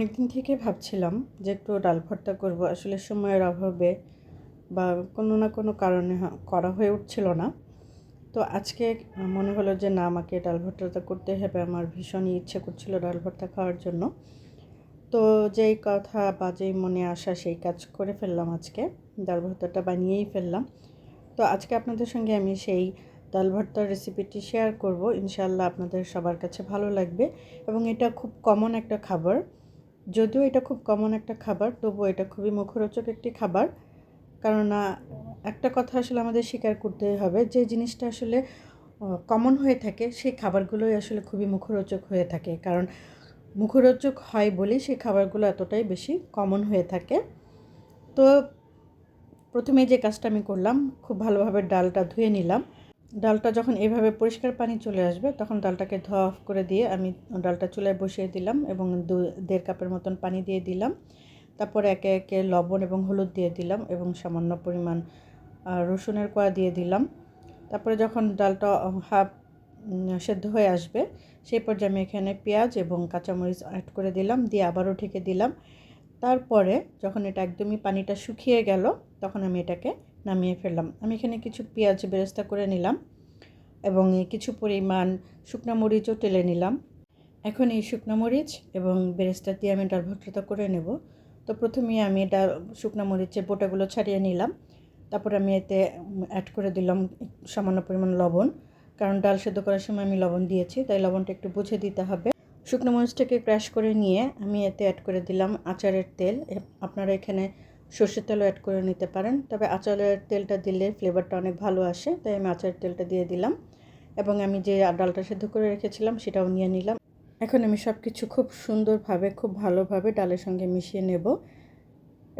অনেক দিন থেকে ভাবছিলাম যে একটু ডাল ভর্তা করব। আসলে সময়ের অভাবে বা কোনো না কোনো কারণে করা হয়ে উঠছিল না। তো আজকে মনে হলো যে না, আমাকে ডাল ভর্তাটা করতে হবে। আমার ভীষণই ইচ্ছে করছিল ডাল ভর্তা খাওয়ার জন্য। তো যেই কথা বা যেই মনে আসা সেই কাজ করে ফেললাম আজকে। ডাল ভর্তাটা বানিয়েই ফেললাম। তো আজকে আপনাদের সঙ্গে আমি সেই ডাল ভর্তার রেসিপিটি শেয়ার করব। ইনশাল্লাহ আপনাদের সবার কাছে ভালো লাগবে এবং এটা খুব কমন একটা খাবার। যদিও এটা খুব কমন একটা খাবার, তবুও এটা খুবই মুখরোচক একটি খাবার। কেননা একটা কথা আসলে আমাদের স্বীকার করতে হবে, যে জিনিসটা আসলে কমন হয়ে থাকে, সেই খাবারগুলোই আসলে খুবই মুখরোচক হয়ে থাকে। কারণ মুখরোচক হয় বলেই সেই খাবারগুলো এতটাই বেশি কমন হয়ে থাকে। তো প্রথমে যে কাজটা আমি করলাম, খুব ভালোভাবে ডালটা ধুয়ে নিলাম। ডালটা যখন এভাবে পরিষ্কার পানি চলে আসবে, তখন ডালটাকে ধোয়া অফ করে দিয়ে আমি ডালটা চুলায় বসিয়ে দিলাম এবং দু, দেড় কাপের মতন পানি দিয়ে দিলাম। তারপরে একে একে লবণ এবং হলুদ দিয়ে দিলাম এবং সামান্য পরিমাণ রসুনের কোয়া দিয়ে দিলাম। তারপরে যখন ডালটা হাফ সেদ্ধ হয়ে আসবে, সেই পর্যায়ে আমি এখানে পেঁয়াজ এবং কাঁচামরিচ অ্যাড করে দিলাম, দিয়ে আবারও ঢেকে দিলাম। তারপরে যখন এটা একদমই পানিটা শুকিয়ে গেল, তখন আমি এটাকে নামিয়ে ফেললাম। আমি এখানে কিছু পেঁয়াজ বেরেস্তা করে নিলাম এবং কিছু পরিমাণ শুকনো মরিচও টেলে নিলাম। এখন এই শুকনো মরিচ এবং বেরেস্তা দিয়ে আমি ডাল ভর্তাটা করে নেব। তো প্রথমে আমি ডাল শুকনো মরিচের বোটাগুলো ছাড়িয়ে নিলাম। তারপর আমি এতে অ্যাড করে দিলাম সামান্য পরিমাণ লবণ। কারণ ডাল সেদ্ধ করার সময় আমি লবণ দিয়েছি, তাই লবণটা একটু বুঝে দিতে হবে। শুকনো মরিচটাকে ক্র্যাশ করে নিয়ে আমি এতে অ্যাড করে দিলাম আচারের তেল। আপনারা এখানে সর্ষের তেলও অ্যাড করে নিতে পারেন। তবে আচারের তেলটা দিলে ফ্লেভারটা অনেক ভালো আসে, তাই আমি আচারের তেলটা দিয়ে দিলাম। এবং আমি যে ডালটা সেদ্ধ করে রেখেছিলাম সেটাও নিয়ে নিলাম। এখন আমি সব কিছু খুব সুন্দরভাবে, খুব ভালোভাবে ডালের সঙ্গে মিশিয়ে নেব।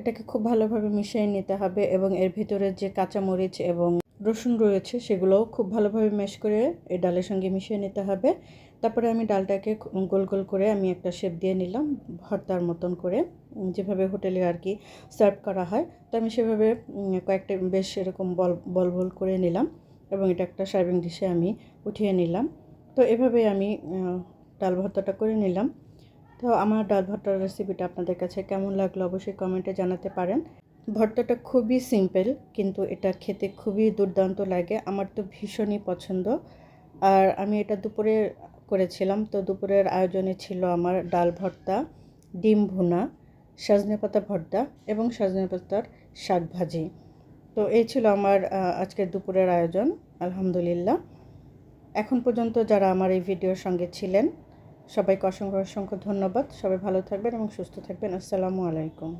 এটাকে খুব ভালোভাবে মিশিয়ে নিতে হবে এবং এর ভিতরে যে কাঁচামরিচ এবং রসুন রয়েছে সেগুলোও খুব ভালোভাবে ম্যাশ করে এই ডালের সঙ্গে মিশিয়ে নিতে হবে। তারপরে আমি ডালটাকে গোল গোল করে আমি একটা শেপ দিয়ে নিলাম, ভর্তার মতন করে। যেভাবে হোটেলে আর কি সার্ভ করা হয়, তো আমি সেভাবে কয়েকটা বেশ এরকম বল বল বল করে নিলাম এবং এটা একটা সার্ভিং ডিশে আমি উঠিয়ে নিলাম। তো এভাবে আমি ডাল ভর্তাটা করে নিলাম। তো আমার ডাল ভর্তার রেসিপিটা আপনাদের কাছে কেমন লাগল অবশ্যই কমেন্টে জানাতে পারেন। ভর্তাটা খুবই সিম্পল কিন্তু এটা খেতে খুবই দুর্দান্ত লাগে। আমার তো ভীষণই পছন্দ। আর আমি এটা দুপুরে করেছিলাম। তো দুপুরের আয়োজনে ছিল আমার ডাল ভর্তা, ডিম ভুনা, সজনে পাতা ভর্তা এবং সজনে পাতার শাক ভাজি। তো এই ছিল আমার আজকের দুপুরের আয়োজন, আলহামদুলিল্লাহ। এখন পর্যন্ত যারা আমার এই ভিডিওর সঙ্গে ছিলেন, সবাইকে অসংখ্য অসংখ্য ধন্যবাদ। সবাই ভালো থাকবেন এবং সুস্থ থাকবেন। আসসালামু আলাইকুম।